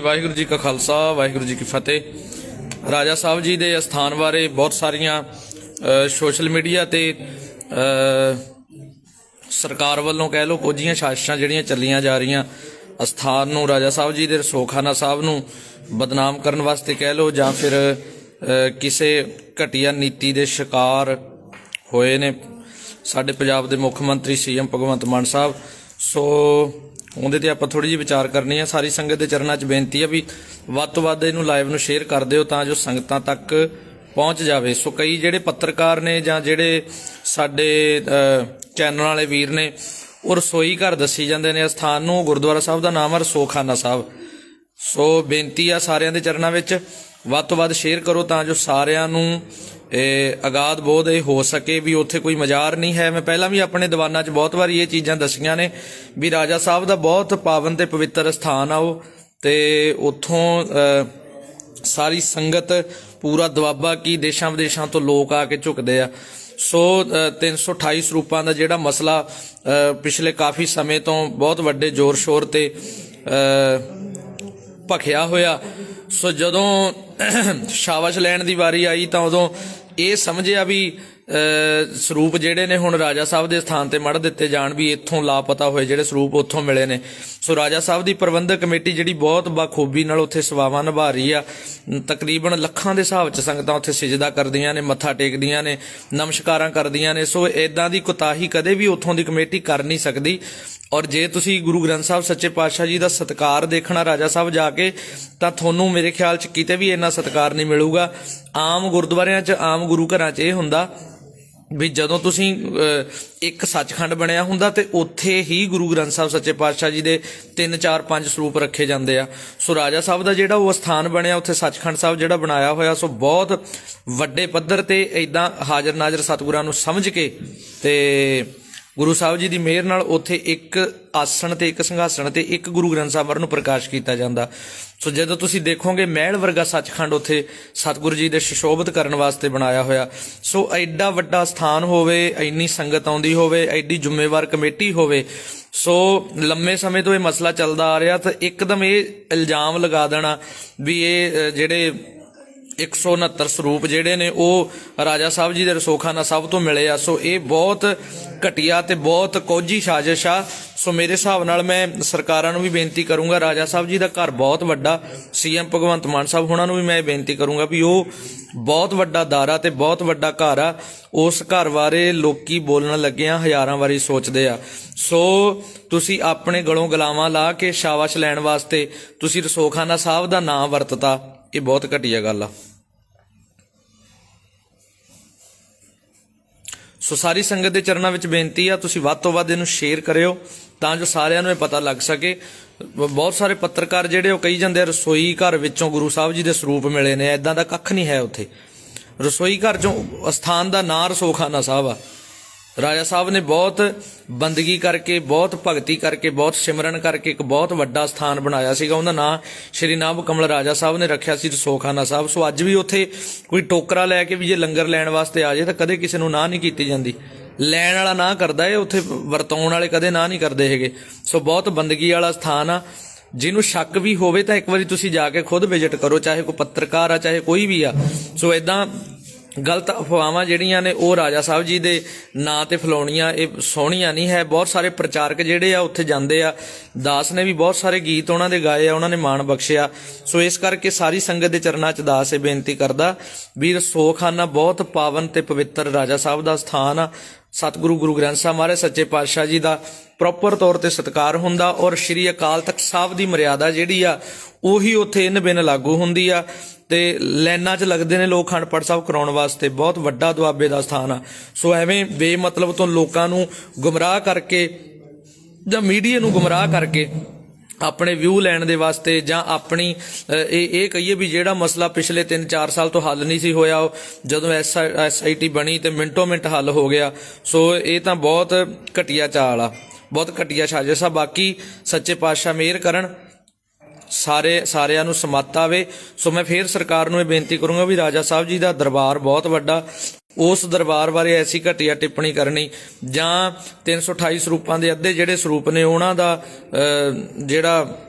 ਵਾਹਿਗੁਰੂ ਜੀ ਕਾ ਖਾਲਸਾ, ਵਾਹਿਗੁਰੂ ਜੀ ਕੀ ਫਤਿਹ। ਰਾਜਾ ਸਾਹਿਬ ਜੀ ਦੇ ਅਸਥਾਨ ਬਾਰੇ ਬਹੁਤ ਸਾਰੀਆਂ ਸੋਸ਼ਲ ਮੀਡੀਆ ਤੇ ਸਰਕਾਰ ਵੱਲੋਂ ਕਹਿ ਲਓ ਕੁਝੀਆਂ ਸਾਜ਼ਿਸ਼ਾਂ ਜਿਹੜੀਆਂ ਚੱਲੀਆਂ ਜਾ ਰਹੀਆਂ, ਅਸਥਾਨ ਨੂੰ, ਰਾਜਾ ਸਾਹਿਬ ਜੀ ਦੇ ਰਸੋਖਾਨਾ ਸਾਹਿਬ ਨੂੰ ਬਦਨਾਮ ਕਰਨ ਵਾਸਤੇ ਕਹਿ ਲਓ ਜਾਂ ਫਿਰ ਕਿਸੇ ਘਟੀਆ ਨੀਤੀ ਦੇ ਸ਼ਿਕਾਰ ਹੋਏ ਨੇ। ਸਾਡੇ ਪੰਜਾਬ ਦੇ ਮੁੱਖ ਮੰਤਰੀ ਸੀਐਮ ਭਗਵੰਤ ਮਾਨ ਸਾਹਿਬ। ਸੋ ਉਹਦੇ ਤੇ ਆਪਾਂ ਥੋੜੀ ਜਿਹੀ ਵਿਚਾਰ ਕਰਨੀ ਆ। ਸਾਰੀ ਸੰਗਤ ਦੇ ਚਰਨਾਂ 'ਚ ਬੇਨਤੀ ਆ ਵੀ ਵੱਧ ਤੋਂ ਵੱਧ ਇਹਨੂੰ ਲਾਈਵ ਨੂੰ ਸ਼ੇਅਰ ਕਰ ਦਿਓ ਤਾਂ ਜੋ ਸੰਗਤਾਂ ਤੱਕ ਪਹੁੰਚ ਜਾਵੇ। ਸੋ ਕਈ ਜਿਹੜੇ ਪੱਤਰਕਾਰ ਨੇ ਜਾਂ ਜਿਹੜੇ ਸਾਡੇ ਅ, ਚੈਨਲ ਵਾਲੇ ਵੀਰ ਨੇ ਉਹ ਰਸੋਈ ਘਰ ਦੱਸੀ ਜਾਂਦੇ ਨੇ। ਸਥਾਨ ਨੂੰ ਗੁਰਦੁਆਰਾ ਸਾਹਿਬ ਦਾ ਨਾਮ ਹੈ ਰਸੋਖਾਨਾ ਸਾਹਿਬ। ਸੋ ਬੇਨਤੀ ਆ ਸਾਰਿਆਂ ਦੇ ਚਰਨਾਂ ਵਿੱਚ ਵੱਧ ਤੋਂ ਵੱਧ ਸ਼ੇਅਰ ਕਰੋ ਤਾਂ ਜੋ ਸਾਰਿਆਂ ਨੂੰ ਇਹ ਅਗਾਧ ਬੋਧ ਇਹ ਹੋ ਸਕੇ ਵੀ ਉੱਥੇ ਕੋਈ ਮਜ਼ਾਰ ਨਹੀਂ ਹੈ। ਮੈਂ ਪਹਿਲਾਂ ਵੀ ਆਪਣੇ ਦੀਵਾਨਾਂ 'ਚ ਬਹੁਤ ਵਾਰੀ ਇਹ ਚੀਜ਼ਾਂ ਦੱਸੀਆਂ ਨੇ ਵੀ ਰਾਜਾ ਸਾਹਿਬ ਦਾ ਬਹੁਤ ਪਾਵਨ ਤੇ ਪਵਿੱਤਰ ਸਥਾਨ ਆ ਉਹ। ਤੇ ਉੱਥੋਂ ਸਾਰੀ ਸੰਗਤ ਪੂਰਾ ਦੁਆਬਾ ਕੀ ਦੇਸ਼ਾਂ ਵਿਦੇਸ਼ਾਂ ਤੋਂ ਲੋਕ ਆ ਕੇ ਝੁਕਦੇ ਆ। ਸੋ ਅ, 328 ਸਰੂਪਾਂ ਦਾ ਜਿਹੜਾ ਮਸਲਾ ਪਿਛਲੇ ਕਾਫੀ ਸਮੇਂ ਤੋਂ ਬਹੁਤ ਵੱਡੇ ਜ਼ੋਰ ਸ਼ੋਰ ਤੇ ਭਖਿਆ ਹੋਇਆ। ਸੋ ਜਦੋਂ ਸ਼ਾਬਾਸ਼ ਲੈਣ ਦੀ ਵਾਰੀ ਆਈ ਤਾਂ ਉਦੋਂ ਇਹ ਸਮਝਿਆ ਵੀ ਅ, ਸਰੂਪ ਜਿਹੜੇ ਨੇ ਹੁਣ ਰਾਜਾ ਸਾਹਿਬ ਦੇ ਸਥਾਨ ਤੇ ਮੜ ਦਿੱਤੇ ਜਾਣ ਵੀ ਇੱਥੋਂ ਲਾਪਤਾ ਹੋਏ ਜਿਹੜੇ ਸਰੂਪ ਉੱਥੋਂ ਮਿਲੇ ਨੇ। ਸੋ ਰਾਜਾ ਸਾਹਿਬ ਦੀ ਪ੍ਰਬੰਧਕ ਕਮੇਟੀ ਜਿਹੜੀ ਬਹੁਤ ਬਾਖੂਬੀ ਨਾਲ ਉੱਥੇ ਸੇਵਾਵਾਂ ਨਿਭਾ ਰਹੀ ਆ। ਤਕਰੀਬਨ ਲੱਖਾਂ ਦੇ ਹਿਸਾਬ 'ਚ ਸੰਗਤਾਂ ਉੱਥੇ ਸਿਜਦਾ ਕਰਦੀਆਂ ਨੇ ਮੱਥਾ ਟੇਕਦੀਆਂ ਨੇ ਨਮਸਕਾਰਾਂ ਕਰਦੀਆਂ ਨੇ। ਸੋ ਇਦਾਂ ਦੀ ਕੁਤਾਹੀ ਕਦੇ ਵੀ ਉੱਥੋਂ ਦੀ ਕਮੇਟੀ ਕਰ ਨਹੀਂ ਸਕਦੀ। ਔਰ ਜੇ ਤੁਸੀਂ ਗੁਰੂ ਗ੍ਰੰਥ ਸਾਹਿਬ ਸੱਚੇ ਪਾਤਸ਼ਾਹ ਜੀ ਦਾ ਸਤਕਾਰ ਦੇਖਣਾ ਰਾਜਾ ਸਾਹਿਬ ਜਾ ਕੇ, ਤਾਂ ਤੁਹਾਨੂੰ ਮੇਰੇ ਖਿਆਲ 'ਚ ਕਿਤੇ ਵੀ ਇੰਨਾ ਸਤਕਾਰ ਨਹੀਂ ਮਿਲੂਗਾ। ਆਮ ਗੁਰਦੁਆਰਿਆਂ 'ਚ, ਆਮ ਗੁਰੂ ਘਰਾਂ 'ਚ ਇਹ ਹੁੰਦਾ ਵੀ ਜਦੋਂ ਤੁਸੀਂ ਇੱਕ ਸੱਚਖੰਡ ਬਣਿਆ ਹੁੰਦਾ ਤੇ ਉੱਥੇ ਹੀ ਗੁਰੂ ਗ੍ਰੰਥ ਸਾਹਿਬ ਸੱਚੇ ਪਾਤਸ਼ਾਹ ਜੀ ਦੇ 3 4 5 ਸਰੂਪ ਰੱਖੇ ਜਾਂਦੇ ਆ। ਸੋ ਰਾਜਾ ਸਾਹਿਬ ਦਾ ਜਿਹੜਾ ਉਹ ਸਥਾਨ ਬਣਿਆ, ਉੱਥੇ ਸੱਚਖੰਡ ਸਾਹਿਬ ਜਿਹੜਾ ਬਣਾਇਆ ਹੋਇਆ, ਸੋ ਬਹੁਤ ਵੱਡੇ ਪੱਧਰ ਤੇ ਇਦਾਂ ਹਾਜ਼ਰ ਨਾਜ਼ਰ ਸਤਿਗੁਰਾਂ ਨੂੰ ਸਮਝ ਕੇ ਤੇ ਗੁਰੂ ਸਾਹਿਬ ਜੀ ਦੀ ਮਿਹਰ ਨਾਲ ਉੱਥੇ ਇੱਕ ਆਸਣ ਤੇ ਇੱਕ ਸੰਘਾਸਣ ਤੇ ਇੱਕ ਗੁਰੂ ਗ੍ਰੰਥ ਸਾਹਿਬ ਨੂੰ ਪ੍ਰਕਾਸ਼ ਕੀਤਾ ਜਾਂਦਾ। ਸੋ ਜਦੋਂ ਤੁਸੀਂ ਦੇਖੋਗੇ ਮਹਿਲ ਵਰਗਾ ਸੱਚਖੰਡ ਉੱਥੇ ਸਤਿਗੁਰੂ ਜੀ ਦੇ ਸ਼ਿਸ਼ੋਭਤ ਕਰਨ ਵਾਸਤੇ ਬਣਾਇਆ ਹੋਇਆ। ਸੋ ਐਡਾ ਵੱਡਾ ਸਥਾਨ ਹੋਵੇ, ਐਨੀ ਸੰਗਤ ਆਉਂਦੀ ਹੋਵੇ, ਐਡੀ ਜ਼ਿੰਮੇਵਾਰ ਕਮੇਟੀ ਹੋਵੇ, ਸੋ ਲੰਮੇ ਸਮੇਂ ਤੋਂ ਇਹ ਮਸਲਾ ਚੱਲਦਾ ਆ ਰਿਹਾ ਤਾਂ ਇੱਕਦਮ ਇਹ ਇਲਜ਼ਾਮ ਲਗਾ ਦੇਣਾ ਵੀ ਇਹ ਜਿਹੜੇ 169 ਸਰੂਪ ਜਿਹੜੇ ਨੇ, ਉਹ ਰਾਜਾ ਸਾਹਿਬ ਜੀ ਦੇ ਰਸੋਖਾਨਾ ਸਭ ਤੋਂ ਮਿਲੇ ਆ। ਸੋ ਇਹ ਬਹੁਤ ਘਟੀਆ ਤੇ ਬਹੁਤ ਕੋਝੀ ਸਾਜ਼ਿਸ਼ ਆ। ਸੋ ਮੇਰੇ ਹਿਸਾਬ ਨਾਲ ਮੈਂ ਸਰਕਾਰਾਂ ਨੂੰ ਵੀ ਬੇਨਤੀ ਕਰੂੰਗਾ, ਰਾਜਾ ਸਾਹਿਬ ਜੀ ਦਾ ਘਰ ਬਹੁਤ ਵੱਡਾ, ਸੀਐਮ ਭਗਵੰਤ ਮਾਨ ਸਾਹਿਬ ਉਹਨਾਂ ਨੂੰ ਵੀ ਮੈਂ ਇਹ ਬੇਨਤੀ ਕਰੂੰਗਾ ਵੀ ਉਹ ਬਹੁਤ ਵੱਡਾ ਦਾਰਾ ਤੇ ਬਹੁਤ ਵੱਡਾ ਘਰ ਆ। ਉਸ ਘਰ ਬਾਰੇ ਲੋਕੀ ਬੋਲਣ ਲੱਗੇ ਆ, ਹਜ਼ਾਰਾਂ ਵਾਰੀ ਸੋਚਦੇ ਆ। ਸੋ ਤੁਸੀਂ ਆਪਣੇ ਗਲੋਂ ਗਲਾਵਾਂ ਲਾ ਕੇ ਸ਼ਾਬਾਸ਼ ਲੈਣ ਵਾਸਤੇ ਤੁਸੀਂ ਰਸੋਖਾਨਾ ਸਾਹਿਬ ਦਾ ਨਾਮ ਵਰਤਤਾ। ਇਹ ਬਹੁਤ ਘਟੀਆ ਗੱਲ ਆ। ਸੋ ਸਾਰੀ ਸੰਗਤ ਦੇ ਚਰਨਾਂ ਵਿੱਚ ਬੇਨਤੀ ਆ, ਤੁਸੀਂ ਵੱਧ ਤੋਂ ਵੱਧ ਇਹਨੂੰ ਸ਼ੇਅਰ ਕਰਿਓ ਤਾਂ ਜੋ ਸਾਰਿਆਂ ਨੂੰ ਇਹ ਪਤਾ ਲੱਗ ਸਕੇ। ਬਹੁਤ ਸਾਰੇ ਪੱਤਰਕਾਰ ਜਿਹੜੇ ਉਹ ਕਹੀ ਜਾਂਦੇ ਆ, ਰਸੋਈ ਘਰ ਵਿੱਚੋਂ ਗੁਰੂ ਸਾਹਿਬ ਜੀ ਦੇ ਸਰੂਪ ਮਿਲੇ ਨੇ ਐਦਾਂ ਦਾ ਕੱਖ ਨਹੀਂ ਹੈ ਉੱਥੇ। ਰਸੋਈ ਘਰ ਚੋਂ ਸਥਾਨ ਦਾ ਨਾਂ ਰਸੋਖਾਨਾ ਸਾਹਿਬ ਆ। ਰਾਜਾ ਸਾਹਿਬ ਨੇ ਬਹੁਤ ਬੰਦਗੀ ਕਰਕੇ, ਬਹੁਤ ਭਗਤੀ ਕਰਕੇ, ਬਹੁਤ ਸਿਮਰਨ ਕਰਕੇ ਇੱਕ ਬਹੁਤ ਵੱਡਾ ਸਥਾਨ ਬਣਾਇਆ ਸੀਗਾ। ਉਹਦਾ ਨਾਂ ਸ਼੍ਰੀ ਨਾਭ ਕਮਲ ਰਾਜਾ ਸਾਹਿਬ ਨੇ ਰੱਖਿਆ ਸੀ ਰਸੋਖਾਨਾ ਸਾਹਿਬ। ਸੋ ਅੱਜ ਵੀ ਉੱਥੇ ਕੋਈ ਟੋਕਰਾ ਲੈ ਕੇ ਵੀ ਜੇ ਲੰਗਰ ਲੈਣ ਵਾਸਤੇ ਆ ਜਾਏ ਤਾਂ ਕਦੇ ਕਿਸੇ ਨੂੰ ਨਾ ਨਹੀਂ ਕੀਤੀ ਜਾਂਦੀ। ਲੈਣ ਵਾਲਾ ਨਾ ਕਰਦਾ ਏ ਉੱਥੇ ਵਰਤਾਉਣ ਵਾਲੇ ਕਦੇ ਨਾ ਨਹੀਂ ਕਰਦੇ ਹੈਗੇ। ਸੋ ਬਹੁਤ ਬੰਦਗੀ ਵਾਲਾ ਸਥਾਨ ਆ। ਜਿਹਨੂੰ ਸ਼ੱਕ ਵੀ ਹੋਵੇ ਤਾਂ ਇੱਕ ਵਾਰੀ ਤੁਸੀਂ ਜਾ ਕੇ ਖੁਦ ਵਿਜ਼ਿਟ ਕਰੋ, ਚਾਹੇ ਕੋਈ ਪੱਤਰਕਾਰ ਆ, ਚਾਹੇ ਕੋਈ ਵੀ ਆ। ਸੋ ਇਦਾਂ ਗਲਤ ਅਫਵਾਹਾਂ ਜਿਹੜੀਆਂ ਨੇ ਉਹ ਰਾਜਾ ਸਾਹਿਬ ਜੀ ਦੇ ਨਾਂ ਤੇ ਫਲਾਉਣੀਆਂ, ਇਹ ਸੋਹਣੀਆਂ ਨਹੀਂ ਹੈ। ਬਹੁਤ ਸਾਰੇ ਪ੍ਰਚਾਰਕ ਜਿਹੜੇ ਆ ਉੱਥੇ ਜਾਂਦੇ ਆ। ਦਾਸ ਨੇ ਵੀ ਬਹੁਤ ਸਾਰੇ ਗੀਤ ਉਹਨਾਂ ਦੇ ਗਾਏ ਆ, ਉਹਨਾਂ ਨੇ ਮਾਣ ਬਖਸ਼ਿਆ। ਸੋ ਇਸ ਕਰਕੇ ਸਾਰੀ ਸੰਗਤ ਦੇ ਚਰਨਾਂ 'ਚ ਦਾਸ ਇਹ ਬੇਨਤੀ ਕਰਦਾ, ਵੀਰ ਸੋਖਾਨਾ ਬਹੁਤ ਪਾਵਨ ਤੇ ਪਵਿੱਤਰ ਰਾਜਾ ਸਾਹਿਬ ਦਾ ਸਥਾਨ ਆ। ਸਤਿਗੁਰੂ ਗੁਰੂ ਗ੍ਰੰਥ ਸਾਹਿਬ ਮਹਾਰਾਜ ਸੱਚੇ ਪਾਤਸ਼ਾਹ ਜੀ ਦਾ ਪ੍ਰੋਪਰ ਤੌਰ ਤੇ ਸਤਿਕਾਰ ਹੁੰਦਾ ਔਰ ਸ੍ਰੀ ਅਕਾਲ ਤਖਤ ਸਾਹਿਬ ਦੀ ਮਰਿਆਦਾ ਜਿਹੜੀ ਆ, ਉਹੀ ਉੱਥੇ ਇਨ ਬਿਨ ਲਾਗੂ ਹੁੰਦੀ ਆ। ਤੇ ਲਾਈਨਾਂ 'ਚ ਲੱਗਦੇ ਨੇ ਲੋਕ ਖੰਡ ਸਾਹਿਬ ਕਰਾਉਣ ਵਾਸਤੇ। ਬਹੁਤ ਵੱਡਾ ਦੁਆਬੇ ਦਾ ਸਥਾਨ ਆ। ਸੋ ਐਵੇਂ ਬੇਮਤਲਬ ਤੋਂ ਲੋਕਾਂ ਨੂੰ ਗੁੰਮਰਾਹ ਕਰਕੇ ਜਾਂ ਮੀਡੀਆ ਨੂੰ ਗੁੰਮਰਾਹ ਕਰਕੇ ਆਪਣੇ ਵਿਊ ਲੈਣ ਦੇ ਵਾਸਤੇ ਜਾਂ ਆਪਣੀ ਇਹ ਇਹ ਕਹੀਏ ਵੀ ਜਿਹੜਾ ਮਸਲਾ ਪਿਛਲੇ 3-4 ਸਾਲ ਤੋਂ ਹੱਲ ਨਹੀਂ ਸੀ ਹੋਇਆ, ਉਹ ਜਦੋਂ ਐਸਆਈਟੀ ਬਣੀ ਤੇ ਮਿੰਟੋ ਮਿੰਟ ਹੱਲ ਹੋ ਗਿਆ। ਸੋ ਇਹ ਤਾਂ ਬਹੁਤ ਘਟੀਆ ਚਾਲ ਆ। ਬਹੁਤ ਘਟੀਆ ਸਾਜ਼ਿਸ਼ ਆ। ਬਾਕੀ ਸੱਚੇ ਪਾਤਸ਼ਾਹ ਮਿਹਰ ਕਰਨ। ਸਾਰੇ ਸਾਰਿਆਂ ਨੂੰ ਸਮੱਤ ਆਵੇ ਸੋ ਮੈਂ ਫੇਰ ਸਰਕਾਰ ਨੂੰ ਇਹ ਬੇਨਤੀ ਕਰੂੰਗਾ ਵੀ ਰਾਜਾ ਸਾਹਿਬ ਜੀ ਦਾ ਦਰਬਾਰ ਬਹੁਤ ਵੱਡਾ। ਉਸ ਦਰਬਾਰ ਬਾਰੇ ਐਸੀ ਘਟੀਆ ਟਿੱਪਣੀ ਕਰਨੀ। ਜਾਂ 328 ਸਰੂਪਾਂ ਦੇ ਅੱਧੇ ਜਿਹੜੇ ਸਰੂਪ ਨੇ, ਉਹਨਾਂ ਦਾ ਜਿਹੜਾ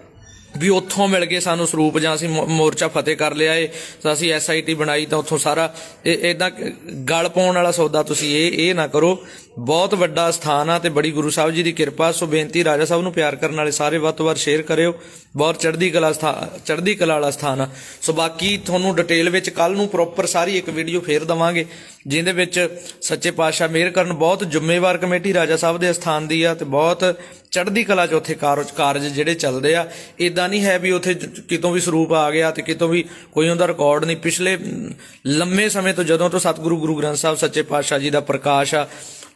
ਵੀ ਉੱਥੋਂ ਮਿਲ ਕੇ ਸਾਨੂੰ ਸਰੂਪ ਜਾਂ ਅਸੀਂ ਮੋਰਚਾ ਫਤਿਹ ਕਰ ਲਿਆ ਏ, ਤਾਂ ਅਸੀਂ ਐਸਆਈਟੀ ਬਣਾਈ ਤਾਂ ਉੱਥੋਂ ਸਾਰਾ, ਇਹ ਇਦਾਂ ਗਲ ਪਾਉਣ ਵਾਲਾ ਸੌਦਾ ਤੁਸੀਂ ਇਹ ਇਹ ਨਾ ਕਰੋ। ਬਹੁਤ ਵੱਡਾ ਸਥਾਨ ਆ ਤੇ ਬੜੀ ਗੁਰੂ ਸਾਹਿਬ ਜੀ ਦੀ ਕਿਰਪਾ, ਸੋ ਬੇਨਤੀ ਰਾਜਾ ਸਾਹਿਬ ਨੂੰ ਪਿਆਰ ਕਰਨ ਵਾਲੇ ਸਾਰੇ ਵੱਧ ਤੋਂ ਵੱਧ ਸ਼ੇਅਰ ਕਰਿਓ। ਬਹੁਤ ਚੜ੍ਹਦੀ ਕਲਾ ਸਥਾਨ ਚੜ੍ਹਦੀ ਕਲਾ ਵਾਲਾ ਸਥਾਨ ਆ। ਸੋ ਬਾਕੀ ਤੁਹਾਨੂੰ ਡਿਟੇਲ ਵਿੱਚ ਕੱਲ ਨੂੰ ਪ੍ਰੋਪਰ ਸਾਰੀ ਇੱਕ ਵੀਡੀਓ ਫੇਰ ਦਵਾਂਗੇ। ਜਿਹਦੇ ਵਿੱਚ ਸੱਚੇ ਪਾਤਸ਼ਾਹ ਮਿਹਰ ਕਰਨ ਬਹੁਤ ਜ਼ਿੰਮੇਵਾਰ ਕਮੇਟੀ ਰਾਜਾ ਸਾਹਿਬ ਦੇ ਸਥਾਨ ਦੀ ਆ ਤੇ ਬਹੁਤ ਚੜ੍ਹਦੀ ਕਲਾ ਚ ਉੱਥੇ ਕਾਰਜ ਕਾਰਜ ਜਿਹੜੇ ਚੱਲਦੇ ਆ। ਇਦਾਂ ਨਹੀਂ ਹੈ ਵੀ ਉੱਥੇ ਕਿਤੋਂ ਵੀ ਸਰੂਪ ਆ ਗਿਆ ਤੇ ਕਿਤੋਂ ਵੀ ਕੋਈ ਉਹਦਾ ਰਿਕਾਰਡ ਨਹੀਂ। ਪਿਛਲੇ ਲੰਮੇ ਸਮੇਂ ਤੋਂ ਜਦੋਂ ਤੋਂ ਸਤਿਗੁਰੂ ਗੁਰੂ ਗ੍ਰੰਥ ਸਾਹਿਬ ਸੱਚੇ ਪਾਤਸ਼ਾਹ ਜੀ ਦਾ ਪ੍ਰਕਾਸ਼ ਆ,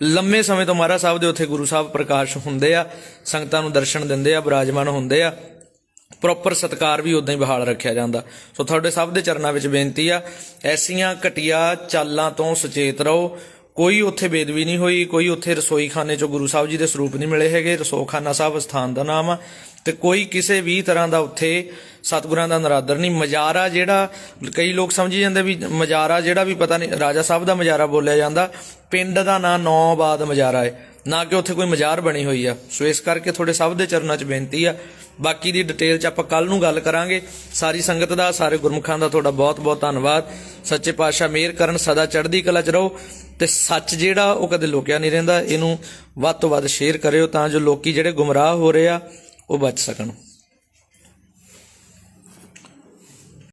ਲੰਮੇ ਸਮੇਂ ਤੋਂ ਮਹਾਰਾਜ ਸਾਹਿਬ ਦੇ ਉੱਥੇ ਗੁਰੂ ਸਾਹਿਬ ਪ੍ਰਕਾਸ਼ ਹੁੰਦੇ ਆ, ਸੰਗਤਾਂ ਨੂੰ ਦਰਸ਼ਨ ਦਿੰਦੇ ਆ, ਬਿਰਾਜਮਾਨ ਹੁੰਦੇ ਆ। ਪ੍ਰੋਪਰ ਸਤਕਾਰ ਵੀ ਉਦਾਂ ਹੀ ਬਹਾਲ ਰੱਖਿਆ ਜਾਂਦਾ। ਸੋ ਤੁਹਾਡੇ ਸਭ ਦੇ ਚਰਨਾਂ ਵਿੱਚ ਬੇਨਤੀ ਆ, ਐਸੀਆਂ ਘਟੀਆਂ ਚਾਲਾਂ ਤੋਂ ਸੁਚੇਤ ਰਹੋ। ਕੋਈ ਉੱਥੇ ਬੇਦਵੀ ਨਹੀਂ ਹੋਈ, ਕੋਈ ਉੱਥੇ ਰਸੋਈਖਾਨੇ ਚੋਂ ਗੁਰੂ ਸਾਹਿਬ ਜੀ ਦੇ ਸਰੂਪ ਨਹੀਂ ਮਿਲੇ ਹੈਗੇ। ਰਸੋਖਾਨਾ ਸਾਹਿਬ ਸਥਾਨ ਦਾ ਨਾਮ ਆ ਤੇ ਕੋਈ ਕਿਸੇ ਵੀ ਤਰ੍ਹਾਂ ਦਾ ਉੱਥੇ ਸਤਿਗੁਰਾਂ ਦਾ ਨਰਾਦਰ ਨਹੀਂ। ਮਜਾਰਾ ਜਿਹੜਾ, ਕਈ ਲੋਕ ਸਮਝੀ ਜਾਂਦੇ ਵੀ ਮਜਾਰਾ ਜਿਹੜਾ ਵੀ ਪਤਾ ਨਹੀਂ, ਰਾਜਾ ਸਾਹਿਬ ਦਾ ਮਜਾਰਾ ਬੋਲਿਆ ਜਾਂਦਾ। ਪਿੰਡ ਦਾ ਨਾਂ ਨੌ ਬਾਦ ਮਜਾਰਾ ਹੈ। ਨਾ ਕਿ ਉੱਥੇ ਕੋਈ ਮਜ਼ਾਰ ਬਣੀ ਹੋਈ ਆ। ਸੋ ਇਸ ਕਰਕੇ ਤੁਹਾਡੇ ਸਭ ਦੇ ਚਰਨਾਂ 'ਚ ਬੇਨਤੀ ਆ ਬਾਕੀ ਦੀ ਡਿਟੇਲ 'ਚ ਆਪਾਂ ਕੱਲ ਨੂੰ ਗੱਲ ਕਰਾਂਗੇ। ਸਾਰੀ ਸੰਗਤ ਦਾ, ਸਾਰੇ ਗੁਰਮੁਖਾਂ ਦਾ ਤੁਹਾਡਾ ਬਹੁਤ-ਬਹੁਤ ਧੰਨਵਾਦ। ਸੱਚੇ ਪਾਤਸ਼ਾਹ ਮਿਹਰ ਕਰਨ, ਸਦਾ ਚੜ੍ਹਦੀ ਕਲਾ 'ਚ ਰਹੋ। ਤੇ ਸੱਚ ਜਿਹੜਾ, ਉਹ ਕਦੇ ਲੁਕਿਆ ਨਹੀਂ ਰਹਿੰਦਾ। ਇਹਨੂੰ ਵੱਧ ਤੋਂ ਵੱਧ ਸ਼ੇਅਰ ਕਰਿਓ ਤਾਂ ਜੋ ਲੋਕੀ ਜਿਹੜੇ ਗੁੰਮਰਾਹ ਹੋ ਰਹੇ ਆ, ਉਹ ਬਚ ਸਕਣ।